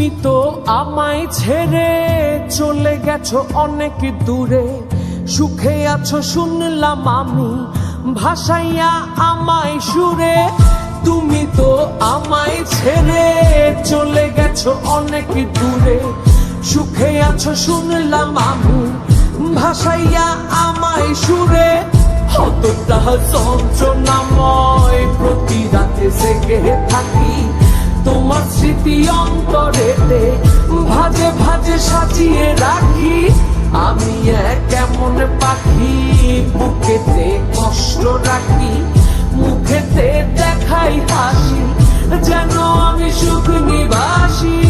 তুমি তো আমায় ছেড়ে চলে গেছো অনেক দূরে। সুখে আছো শুনলাম আমি, ভাসাইয়া আমায় সুরে। তুমি তো আমায় ছেড়ে চলে গেছো অনেক দূরে। সুখে আছো শুনলাম আমি, ভাসাইয়া আমায় সুরে। হতটা যন্ত্রণাময় প্রতি রাতে জেগে থাকি। তোমার স্মৃতি অন্তরেতে ভাজে ভাজে সাজিয়ে রাখি। আমি এক কেমন পাখি, বুকেতে কষ্ট রাখি, মুখেতে দেখাই হাসি, যেন আমি সুখ নিবাসী।